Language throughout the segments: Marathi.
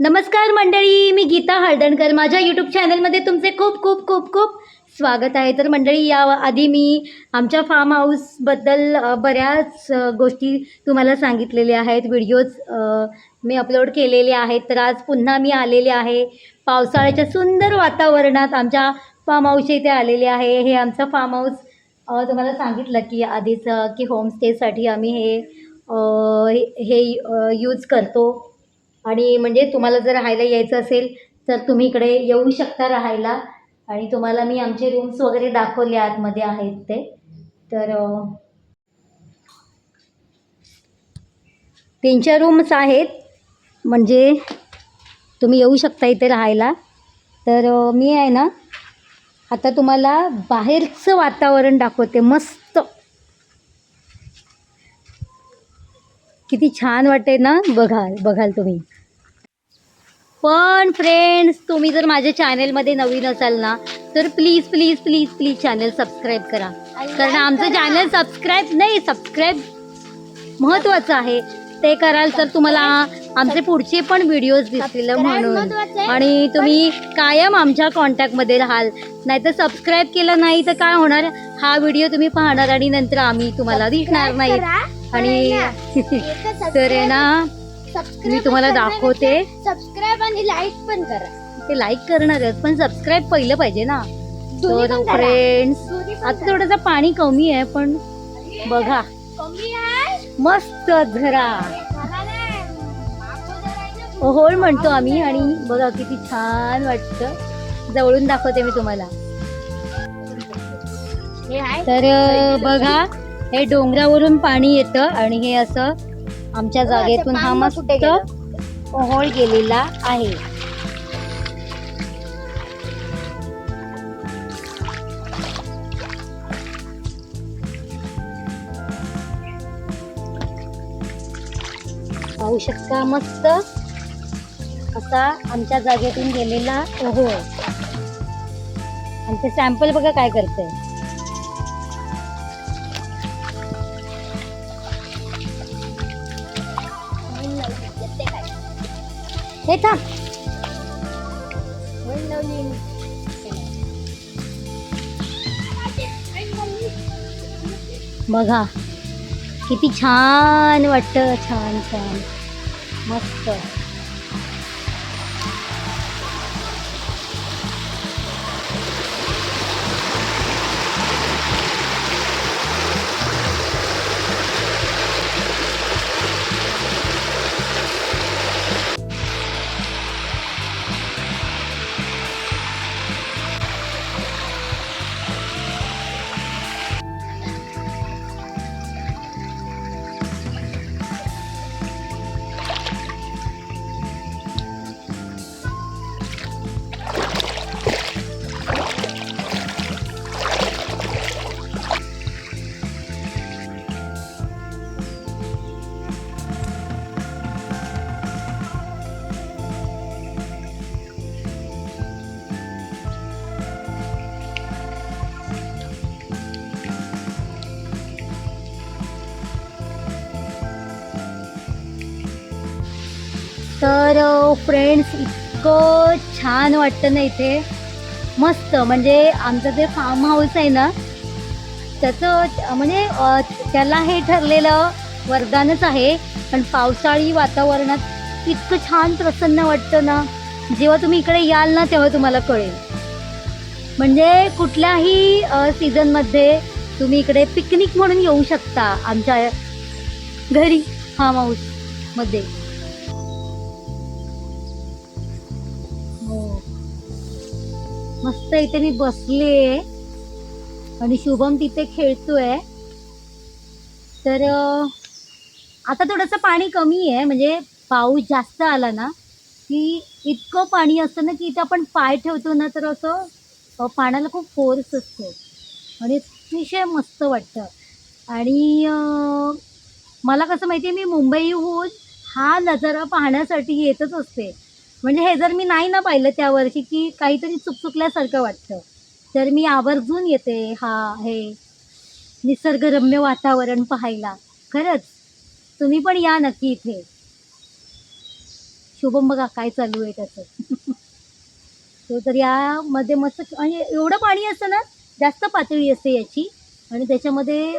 नमस्कार मंडळी मी गीता हळदणकर. माझ्या यूट्यूब चॅनलमध्ये तुमचे खूप खूप खूप खूप स्वागत आहे. तर मंडळी या आधी मी आमच्या फार्म हाऊसबद्दल बऱ्याच गोष्टी तुम्हाला सांगितलेल्या आहेत. व्हिडिओज मी अपलोड केलेले आहेत. तर आज पुन्हा मी आलेले आहे. पावसाळ्याच्या सुंदर वातावरणात आमच्या फार्म हाऊसच्या इथे आलेले आहे. हे आमचं फार्म हाऊस तुम्हाला सांगितलं की आधीच की होमस्टेसाठी आम्ही हे हे यूज करतो. आणि म्हणजे तुम्हाला जर राहायला यायचं असेल तर तुम्ही इकडे येऊ शकता राहायला. आणि तुम्हाला मी आमचे रूम्स वगैरे दाखवले आतमध्ये आहेत ते. तर तीन चार रूम्स आहेत. म्हणजे तुम्ही येऊ शकता इथे राहायला. तर मी आहे ना आता तुम्हाला बाहेरचं वातावरण दाखवते. मस्त किती छान वाटते ना बघाल बघाल तुम्ही. पण फ्रेंड्स तुम्ही जर माझ्या चॅनेलमध्ये नवीन असाल ना तर please please please please channel subscribe करा. कारण आमचं चॅनल सबस्क्राईब नाही सबस्क्राईब महत्त्वाचं आहे. ते कराल तर तुम्हाला आमचे पुढचे पण व्हिडिओज दिसतील म्हणून. आणि तुम्ही कायम आमच्या कॉन्टॅक्टमध्ये राहाल. नाहीतर सबस्क्राईब केलं नाही तर काय होणार? हा व्हिडिओ तुम्ही पाहणार आणि नंतर आम्ही तुम्हाला दिसणार नाही. आणि तर आहे ना मी तुम्हाला दाखवते. सबस्क्राईब आणि लाईक पण करा. ते लाईक करणारच पण सबस्क्राईब पहिलं पाहिजे ना. तर. फ्रेंड्स आता थोडंसं पाणी कमी आहे पण बघा. कमी आहे. मस्त झरा होळ म्हणतो आम्ही आणि बघा किती छान वाटतं. जवळून दाखवते मी तुम्हाला. तर बघा हे डोंगरावरून पाणी येतं आणि हे असं आमच्या जागेतून हा मस्त? ओहोळ गेलेला आहे. पाहू शकता मस्त. असा आमच्या जागेतून गेलेला ओहो आणि ते सॅम्पल बघा काय करते हे थांब. बघा किती छान वाटतं छान छान. मस्त तर फ्रेंड्स इतकं छान वाटतं ना इथे. मस्त म्हणजे आमचं जे फार्म हाऊस आहे ना त्याचं म्हणजे त्याला हे ठरलेलं वरदानच आहे. पण पावसाळी वातावरणात इतकं छान प्रसन्न वाटतं ना. जेव्हा तुम्ही इकडे याल ना तेव्हा तुम्हाला कळेल. म्हणजे कुठल्याही सीझनमध्ये तुम्ही इकडे पिकनिक म्हणून येऊ शकता आमच्या घरी फार्म हाऊसमध्ये मस्त इथे मी बसले आणि शुभम तिथे खेळतोय. तर आता थोडंसं पाणी कमी आहे. म्हणजे पाऊस जास्त आला ना की इतकं पाणी असतं ना की इथे आपण पाय ठेवतो ना तर असं पाण्याला खूप फोर्स असतो. आणि अतिशय मस्त वाटतं. आणि मला कसं माहिती आहे मी मुंबईहून हा नजारा पाहण्यासाठी येतच असते. म्हणजे हे जर मी नाही ना पाहिलं त्या वर्षी की काहीतरी चुकचुकल्यासारखं वाटतं. तर मी आवर्जून येते हा हे निसर्गरम्य वातावरण पाहायला. खरंच तुम्ही पण या नक्की इथे. शुभम बघा काय चालू आहे त्याचं. तो तर यामध्ये मस्त आणि एवढं पाणी असतं ना जास्त पातळी असते याची. आणि त्याच्यामध्ये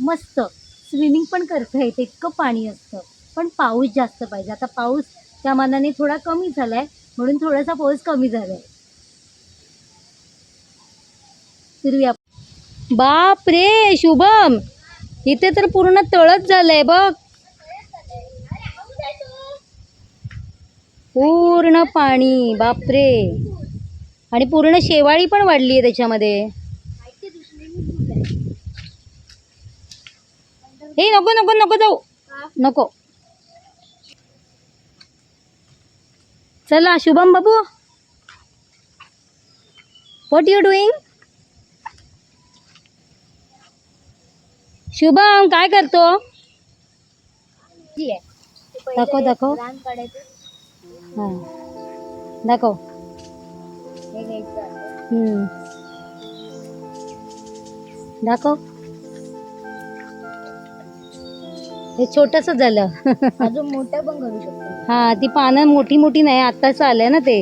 मस्त स्विमिंग पण करता येते इतकं पाणी असतं. पण पाऊस जास्त पाहिजे. आता पाऊस त्या मानाने थोडा कमी झाला आहे म्हणून थोडासा पाऊस कमी झाला आहे बाप रे शुभम! इथे तर पूर्ण तळच झालंय बघ. पूर्ण पाणी बापरे! आणि पूर्ण शेवाळी पण वाढली आहे त्याच्यामध्ये. हे नको नको नको जाऊ. नको. चला शुभम बाबू। व्हॉट यू डुईंग शुभम काय करतो? दाखव दाखव. लहान काढायचं. हां. दाखव. हे घ्यायचं हम्म. दाखव. हे छोटस झालं. अजून मोठं पण करू शकतो. हा ती पानं मोठी मोठी नाही आत्ताच आलंय ना ते.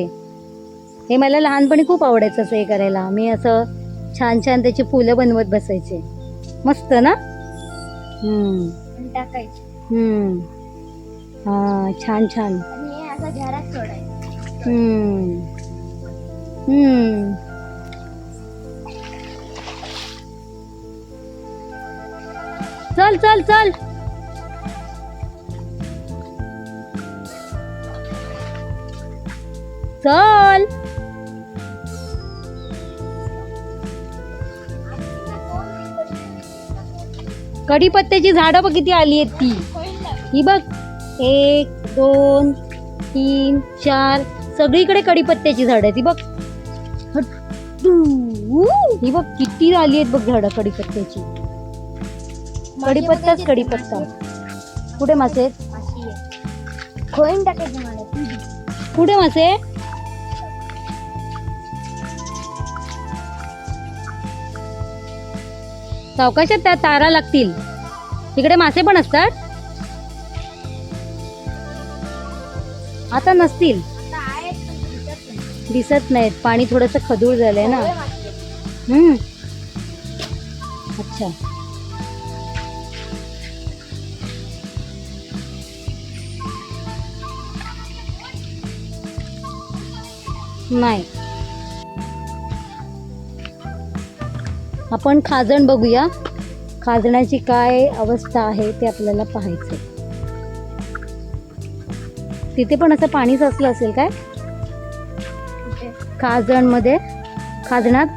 हे मला लहानपणी खूप आवडायचं असं हे करायला. मी असं छान छान त्याची फुलं बनवत बसायचे. मस्त ना? टाकायचं. हम्म. हा छान छान. आणि हे असं झाडात सोडायचं. हम्म. हम्म. चल चल चल. चल. कढीपत्त्याची झाडं बघ किती आली आहेत ती. ही बघ. एक दोन तीन चार. सगळीकडे कढीपत्त्याची झाडं आहेत. ही बघ. ही बघ किती आली आहेत बघ झाडं कढीपत्त्याची. कढीपत्ताच कढीपत्ता. कुठे मासे आहेत? खोईन टाकायचं मला कुठे मासे? सावकाशात त्या तारा लागतील. तिकडे मासे पण असतात. आता नसतील. दिसत नाहीत. पाणी थोडस खदूळ झालंय ना. हम्म. अच्छा. नाही. आपण खाजण बघूया. खाजणाची काय अवस्था आहे ते आपल्याला पाहायचं तिथे पण असं पाणी साचलं असेल काय? खाजणमध्ये खाजणात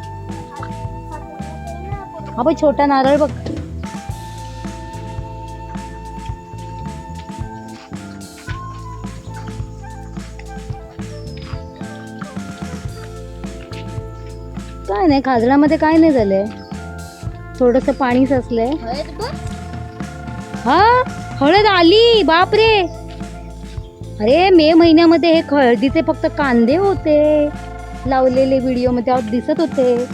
हा छोटा नारळ बघ. काय नाही खाजणामध्ये काय नाही झालंय? थोडस पाणी साचलंय. हा हळद आली बापरे. अरे मे महिन्यामध्ये हे हळदीचे फक्त कांदे होते. लावलेले व्हिडिओमध्ये त्यावर दिसत होते.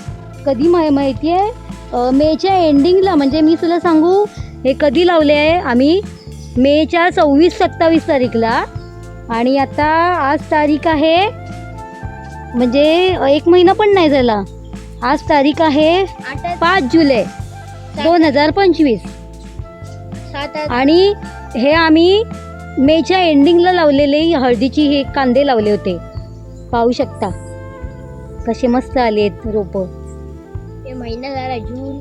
कधी माहिती आहे मेच्या एंडिंगला म्हणजे मी तुला सांगू हे कधी लावले आहे? आम्ही मेच्या सव्वीस सत्तावीस तारीखला. आणि आता आज तारीख आहे म्हणजे एक महिना पण नाही झाला. आज तारीख आहे पाच जुलै दोन हजार पंचवीस. आणि हे आम्ही मेच्या एंडिंगला लावलेले हळदीची हे कांदे लावले होते. पाहू शकता कसे मस्त आले आहेत रोप. हे महिना झाला जून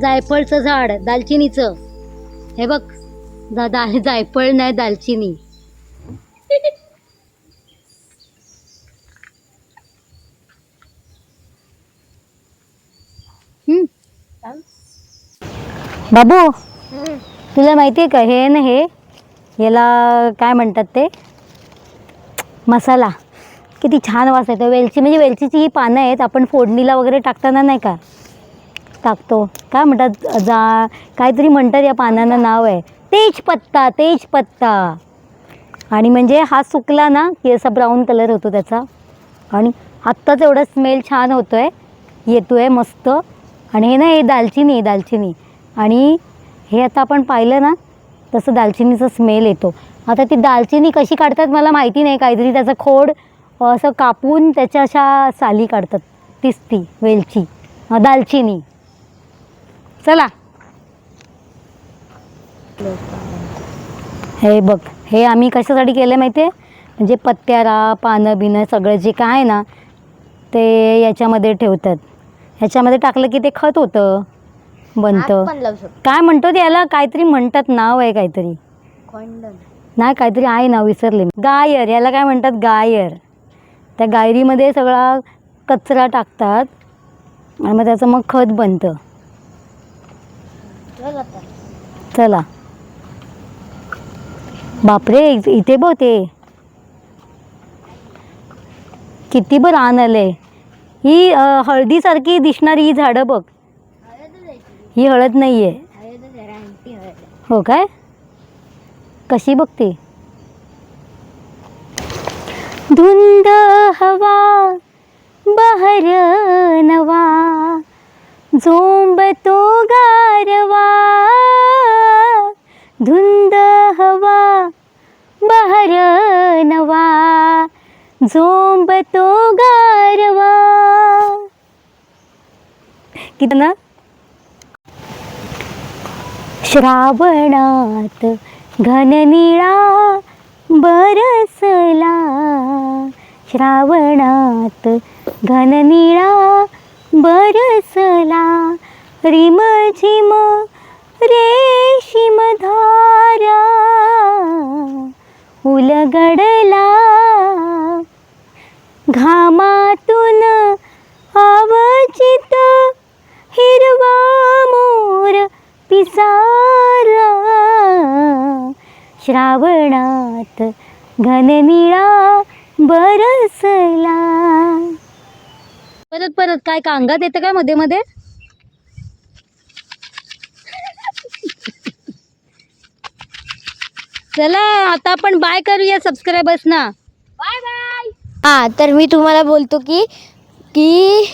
जायफळचं झाड दालचिनीचं. हे बघ. दादा आहे जायफळ नाही दालचिनी. हम्म. बाबू तुला माहिती आहे का हे ना हे याला काय म्हणतात ते? मसाला. किती छान वास येतो. वेलची म्हणजे वेलचीची ही पानं आहेत आपण फोडणीला वगैरे टाकताना नाही का? टाकतो. काय म्हणतात जा काहीतरी म्हणतात या पानांना नाव आहे. तेजपत्ता तेजपत्ता आणि म्हणजे हा सुकला ना की असा ब्राऊन कलर होतो त्याचा. आणि आत्ताच एवढा स्मेल छान होतो आहे येतो आहे मस्त. आणि हे ना हे दालचिनी आहे दालचिनी. आणि हे आता आपण पाहिलं ना तसं दालचिनीचा स्मेल येतो. आता ती दालचिनी कशी काढतात मला माहिती नाही. काहीतरी त्याचं खोड असं कापून त्याच्या अशा साली काढतात. तिस्ती वेलची. दालचिनी. चला. हे बघ हे आम्ही कशासाठी केलं माहिती आहे म्हणजे पत्त्यारा पानं बिनं सगळं जे काय आहे ना ते याच्यामध्ये ठेवतात. ह्याच्यामध्ये टाकलं की ते खत होतं बनतं. काय म्हणतो याला काहीतरी म्हणतात नाव आहे काहीतरी. नाही काहीतरी आहे नाव विसरले. गायर याला काय म्हणतात? गायर. त्या गायरीमध्ये सगळा कचरा टाकतात आणि मग त्याचं मग खत बनतं. चला. बापरे इथे बघ ते. किती बरं रान आलंय. ही हळदीसारखी दिसणारी ही झाडं बघ. ही हळद नाही आहे आहे. हो काय? कशी बघते धुंद हवा बहर नवा झोंबतो गारवा. बहर नवा झोंबतो गारवा. किती ना? श्रावणात घननिळा बरसला. श्रावणात घननिळा बरसला. रिम झिम रेशीम धारा. उलगडला घामातून अवचित हिरवा मोर पिसारा श्रावणात घननिळा बरसला. परत परत काय कांगात येतं काय मध्ये मध्ये? चला आता आपण बाय करूया सबस्क्रायबर्स ना. बाय बाय हा तर मी तुम्हाला बोलतो की की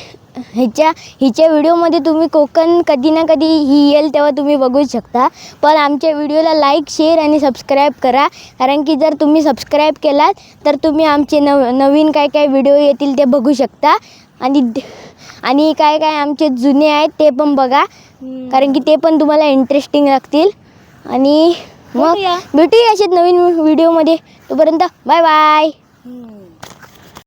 ह्याच्या हिच्या व्हिडिओमध्ये तुम्ही कोकण कधी ना कधी ही येईल तेव्हा तुम्ही बघू शकता. पण आमच्या व्हिडिओला लाईक शेअर आणि सबस्क्राईब करा. कारण की जर तुम्ही सबस्क्राईब केलात तर तुम्ही आमचे नव नवीन काय काय व्हिडिओ येतील ते बघू शकता. आणि आणि काय काय आमचे जुने आहेत ते पण बघा. कारण की ते पण तुम्हाला इंटरेस्टिंग लागतील. आणि मग भेटूया. असेच नवीन व्हिडिओमध्ये. तोपर्यंत बाय बाय.